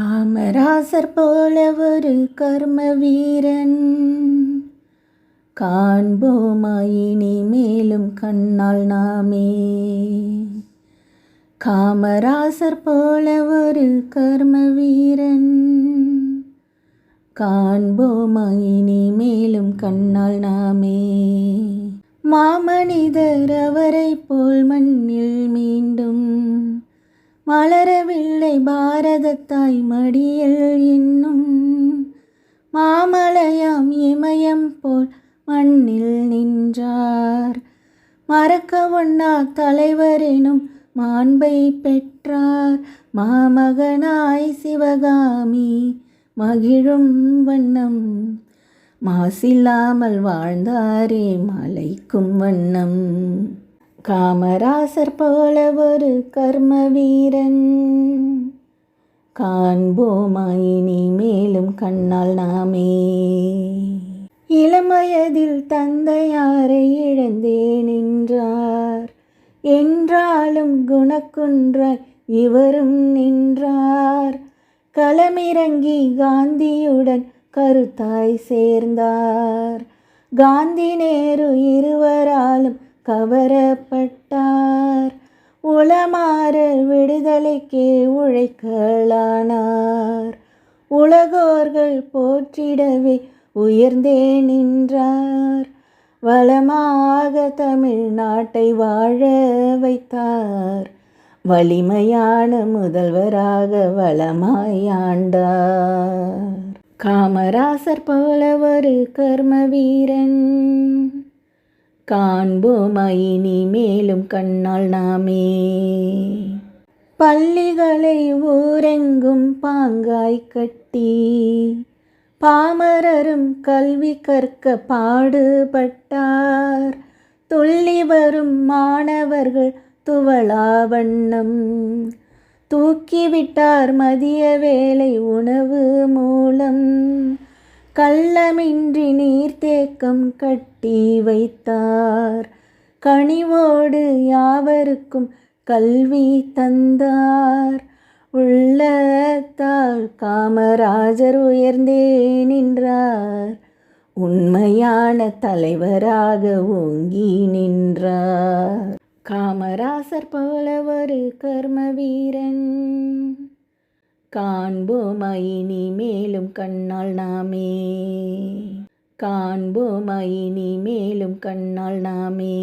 காமராசர் போல ஒரு கர்ம வீரன் காண்போமாயினி மேலும் கண்ணால் நாமே. காமராசர் போல ஒரு கர்ம வீரன் காண்போமாயினி மேலும் கண்ணால் நாமே. மாமனிதர் அவரை போல் மண்ணில் மலரவில்லை பாரத தாய் மடியில் இன்னும் மாமலையாம் இமயம் போல் மண்ணில் நின்றார். மறக்க ஒண்ணா தலைவரெனும் மாண்பை பெற்றார். மாமகனாய் சிவகாமி மகிழும் வண்ணம். மாசில்லாமல் வாழ்ந்தாரே மலைக்கும் வண்ணம். காமராசர் போல ஒரு கர்ம வீரன் காண்போமாயினி மேலும் கண்ணால் நாமே. இளமயதில் தந்தையாரை இழந்தே நின்றார் என்றாலும் குணக்குன்றாய் இவரும் நின்றார். களமிறங்கி காந்தியுடன் கருத்தாய் சேர்ந்தார். காந்தி நேரு இருவராலும் கவரப்பட்டார். உளமாற விடுதலைக்கே உழைக்கலானார். உலகோர்கள் போற்றிடவே உயர்ந்தே நின்றார். வளமாக தமிழ்நாட்டை வாழ வைத்தார். வலிமையான முதல்வராக வளமாயாண்டார் காமராசர் போல ஒரு கர்ம வீரன் காண்போமாயினி மேலும் கண்ணால் நாமே. பள்ளிகளை ஊரெங்கும் பாங்காய் கட்டி பாமரரும் கல்வி கற்க பாடுபட்டார். துள்ளி வரும் மாணவர்கள் துவளா வண்ணம். தூக்கிவிட்டார் மதிய வேலை உணவு மூலம். கள்ளமின்றி நீர்த்தேக்கம் கட்டி வைத்தார். கனிவோடு யாவருக்கும் கல்வி தந்தார். உள்ளத்தால் காமராஜர் உயர்ந்தே நின்றார். உண்மையான தலைவராக ஓங்கி நின்றார். காமராசர் போல ஒரு கர்ம வீரன் காண்போமாயினி மேலும் கண்ணால் நாமே. காண்போமாயினி மேலும் கண்ணால் நாமே.